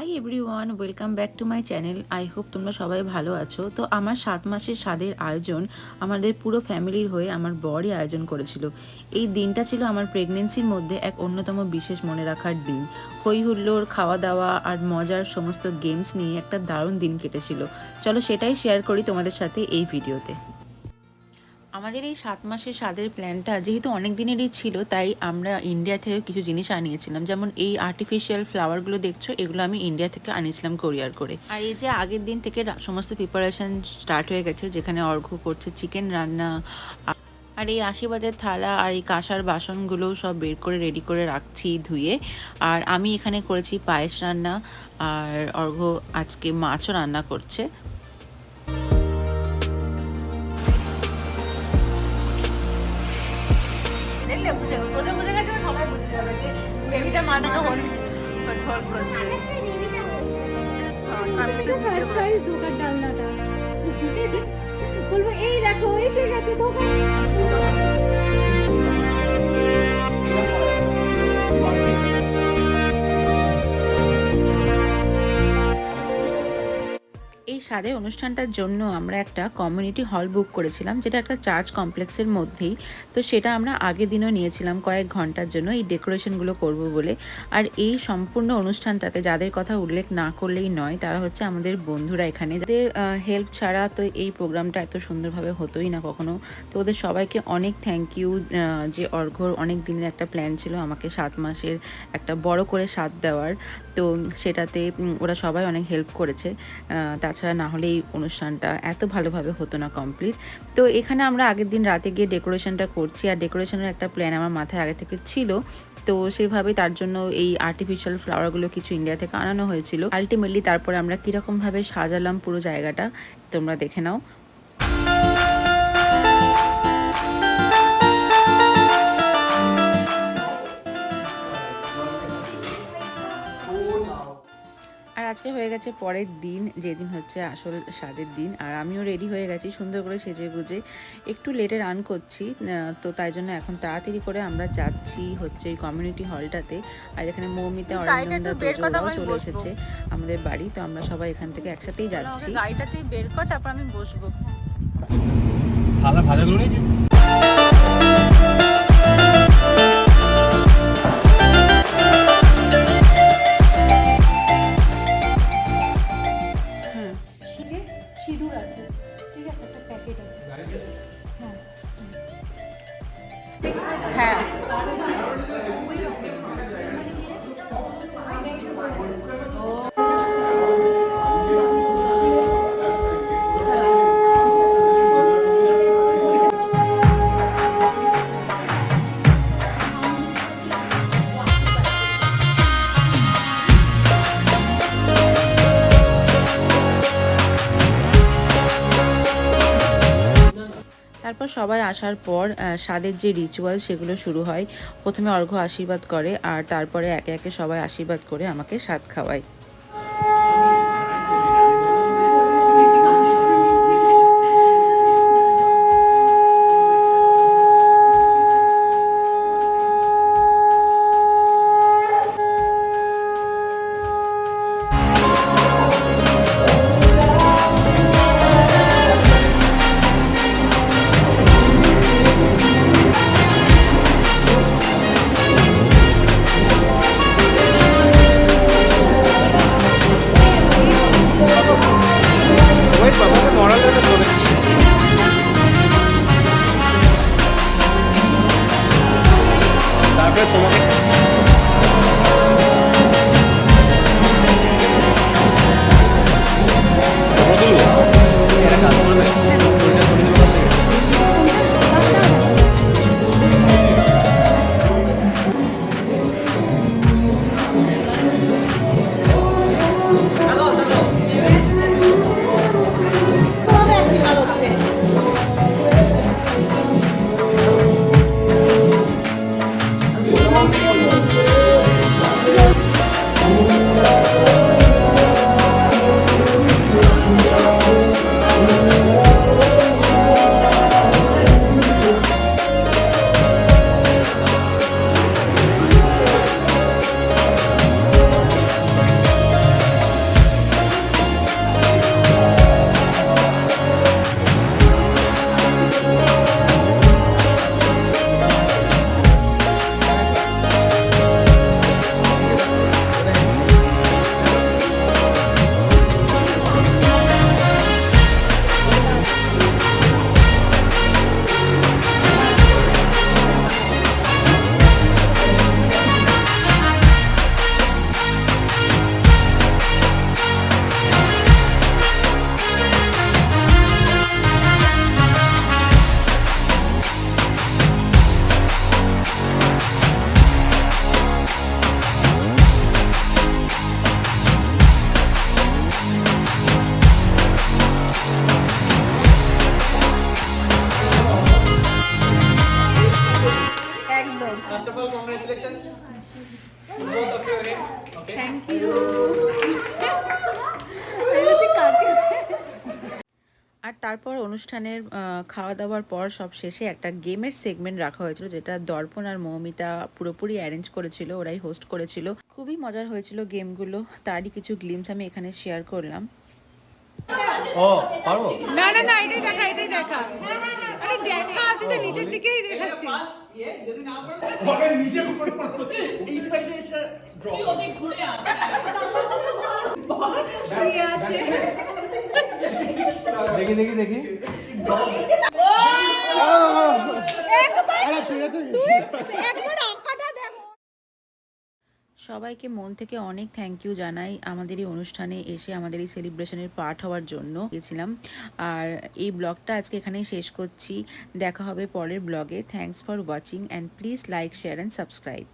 Hi everyone welcome back to my channel I hope তোমরা সবাই ভালো আছো। তো আমার সাত মাসের স্বাদের আয়োজন আমাদের পুরো ফ্যামিলির হয়ে আমার বরই আয়োজন করেছিল। এই দিনটা ছিল আমার প্রেগনেন্সির মধ্যে এক অন্যতম বিশেষ মনে রাখার দিন। হই হুল্লোড় খাওয়া দাওয়া আর মজার সমস্ত গেমস নিয়ে একটা দারুণ দিন কেটেছিল। চলো সেটাই শেয়ার করি তোমাদের সাথে এই ভিডিওতে আমাদের এই সাত মাসের স্বাদের প্ল্যানটা যেহেতু অনেক দিনেরই ছিল, তাই আমরা ইন্ডিয়া থেকে কিছু জিনিস আনিয়েছিলাম। যেমন এই আর্টিফিশিয়াল ফ্লাওয়ারগুলো দেখছ, এগুলো আমি ইন্ডিয়া থেকে আনিয়েছিলাম কোরিয়ার করে। আর এই যে আগের দিন থেকে সমস্ত প্রিপারেশন স্টার্ট হয়ে গেছে, যেখানে অর্ঘ্য করছে চিকেন রান্না আর এই আশীর্বাদের থালা আর এই কাঁসার বাসনগুলো সব বের করে রেডি করে রাখছি ধুয়ে। আর আমি এখানে করেছি পায়েস রান্না, আর অর্ঘ্য আজকে মাছও রান্না করছে। বুঝে ওদের বুঝে গেছে সবাই বুঝে যাবে যে বেবিটা মাটাকে হোল্ড হোল্ড করছে। সারপ্রাইজ দোকান ডালনাটা। বলব এই দেখো এসে গেছে দোকান। স্বাদের অনুষ্ঠানটার জন্য আমরা একটা কমিউনিটি হল বুক করেছিলাম, যেটা একটা চার্চ কমপ্লেক্সের মধ্যেই। তো সেটা আমরা আগের দিনও নিয়েছিলাম কয়েক ঘণ্টার জন্য, এই ডেকোরেশনগুলো করব বলে। আর এই সম্পূর্ণ অনুষ্ঠানটাতে যাদের কথা উল্লেখ না করলেই নয়, তারা হচ্ছে আমাদের বন্ধুরা এখানে। যাদের হেল্প ছাড়া তো এই প্রোগ্রামটা এত সুন্দরভাবে হতোই না কখনো। তো ওদের সবাইকে অনেক থ্যাংক ইউ যে অর্ঘর অনেক দিনের একটা প্ল্যান ছিল আমাকে সাত মাসের একটা বড় করে স্বাদ দেওয়ার। তো সেটাতে ওরা সবাই অনেক হেল্প করেছে। তাছাড়া না হলে এই অনুষ্ঠানটা এত ভালোভাবে হতো না কমপ্লিট তো এখানে আমরা আগের দিন রাতে গিয়ে ডেকোরেশনটা করছি আর ডেকোরেশনের একটা প্ল্যান আমার মাথায় আগে থেকে ছিল। তো সেইভাবে তার জন্য এই আর্টিফিশিয়াল ফ্লাওয়ারগুলো কিছু ইন্ডিয়া থেকে আনানো হয়েছিল। আলটিমেটলি তারপরে আমরা কীরকমভাবে সাজালাম পুরো জায়গাটা, তোমরা দেখে নাও। আজকে হয়ে গেছে পরের দিন যেদিন হচ্ছে আসল স্বাদের দিন। আর আমিও রেডি হয়ে গেছি সুন্দর করে সেজে গুজে। একটু লেটে রান করছি আহ, তো তাই জন্য এখন তাড়াতাড়ি করে আমরা যাচ্ছি হচ্ছে এই কমিউনিটি হলটাতে আর এখানে মৌমিতা আমি চলে এসেছে আমাদের বাড়ি তো আমরা সবাই এখান থেকে একসাথেই যাচ্ছি। গাড়িটাতেই বের কর তারপর আমি বসবো। থালা ভাজাগুলো প্যাকেট আছে। হ্যাঁ। হ্যাঁ। তারপর সবাই আসার পর স্বাদের যে রিচুয়াল সেগুলো শুরু হয়। প্রথমে অর্ঘ্য আশীর্বাদ করে আর তারপরে একে একে সবাই আশীর্বাদ করে আমাকে স্বাদ খাওয়ায়। que First of all, congratulations. Both of you again. Okay. Thank you. আর তারপর অনুষ্ঠানের খাওয়া দাওয়ার পর সব শেষে একটা গেমের সেগমেন্ট রাখা হয়েছিল যেটা দর্পণ আর মৌমিতা পুরোপুরি অ্যারেঞ্জ করেছিল ওরাই হোস্ট করেছিল খুবই মজার হয়েছিল গেমগুলো তারই কিছু গ্লিমস আমি এখানে শেয়ার করলাম ও পারো না না না এটাই দেখা এটাই দেখা আরে দেখা আছে তো নিচের দিকেই দেখাচ্ছি দেখি দেখি দেখি। সবাইকে মন থেকে অনেক থ্যাংক ইউ জানাই আমাদের এই অনুষ্ঠানে এসে, আমাদের এই সেলিব্রেশনের পার্ট হওয়ার জন্য গেছিলাম আর এই ব্লগটা আজকে এখানেই শেষ করছি। দেখা হবে পরের ব্লগে। Thanks for watching and please like share and subscribe